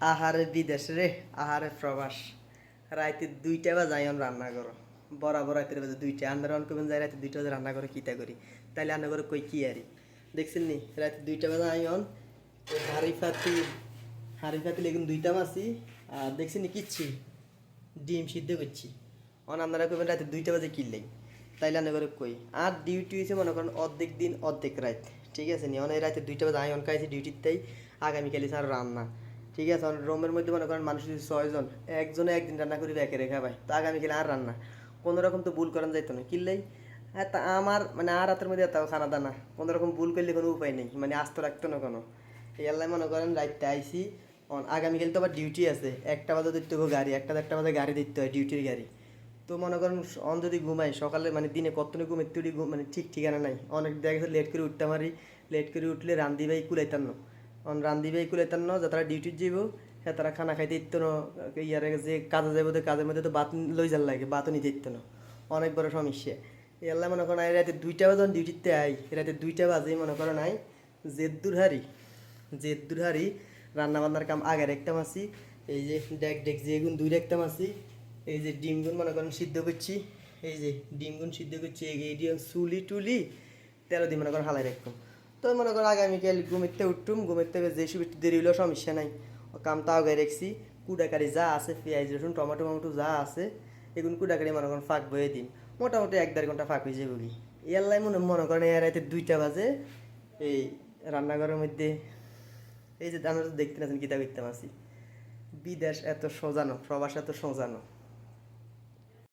আহারে বিদেশ রে, আহারে প্রবাস। রাইতে দুইটা বা যাই আমি রান্না করো। বরাবর রাইতের বাজে দুইটা। আন্দার অন করবেন যাই রাতে দুইটা বাজে রান্না করে কিতা করি? তাইলে রান্না করে কই কি আরি? দেখছেন নি? রাতে দুইটা বাজে আই অন হাড়ি ফাতি হাড়ি ফাতি লেগুন দুইটা মাছি। আর দেখছেন নি কিচ্ছি? ডিম সিদ্ধ করছি। অন আপনারা করবেন রাতে দুইটা বাজে কিনলেই তাইলে রান্না করে কই? আর ডিউটি হয়েছে মনে করেন অর্ধেক দিন, অর্ধেক রাত ঠিক আছে নি? অনেক রাতে দুইটা বাজে আই অন খাইছি ডিউটিতেই আগামীকালই স্যার রান্না। ঠিক আছে রোমের মধ্যে মনে করেন মানুষ যদি ছয়জন, একজনে একদিন রান্না করে একে রেখা ভাই তো আগামীকাল আর রান্না। কোনো রকম তো ভুল করেন যাইতো না কিনলেই হ্যাঁ তা আমার মানে আর রাতের মধ্যে এত খানা দানা, কোনো রকম ভুল করলে কোনো উপায় নেই মানে আস্ত রাখতো না কোনো। আল্লাহ মনে করেন, রাইতে আইসি অন আগামীকাল তো আবার ডিউটি আছে, একটা বাজে দিতে হবে গাড়ি, একটা একটা বাজে গাড়ি দিতে হয় ডিউটির গাড়ি। তো মনে করেন, অন যদি ঘুমাই, সকালে মানে দিনে কতনে ঘুমাই তুই মানে ঠিক ঠিকানা নাই, অনেক দেখা লেট করে উঠতে পারি লেট করে উঠলে রান্দি ভাই কুলাইতাম না। অন রান্দি ভাই কুলাইতাম না, যে তারা ডিউটি যাইব হ্যাঁ তারা খানা খাইতে ইত্তো না ইয়ারে যে কাজে যাইব তো কাজের মধ্যে তো বাত লই যার লাগে, বাতও নিতে ইত্তো না অনেক বড় সমস্যা। এল্লা মনে করেন রাতে দুইটা বাজে ডিউটিতে আই, রাতে দুইটা বাজে মনে করেন নাই, জেদ্দুর হারি জেদ্দুর হারি রান্না বান্নার কাম আগের একটা মাসি এই যে ডেক ডেক যেগুন দুই একটা মাসি এই যে ডিমগুন মনে করেন সিদ্ধ করছি, এই যে ডিমগুন সিদ্ধ করছি, এই দিয়ে চুলি টুলি, তেরো দিন মনে করেন হালাই রাখতাম। তো মনে করেন আগামীকাল ঘুমিতে উঠতুম ঘুমিতে যে সব দেরি হলেও সমস্যা নাই। কাম তাও গায়ে রাখছি। কুড়াকারি যা আছে, পেঁয়াজ, রসুন, টমেটো টমেটো যা আছে এগুলো কুড়াকারি মনে করেন ফাঁক বয়ে দিন মোটামুটি এক দেড় ঘণ্টা ফাঁক হয়ে যাবে কি। ইয়াল্লাই মনে মনে করেন এর রাতে দুইটা বাজে, এই রান্নাঘরের মধ্যে। এই যে আমরা দেখতে পাচ্ছেন কিতা করতে পারছি বিদেশ এত সোজানো, প্রবাস এত সোজানো।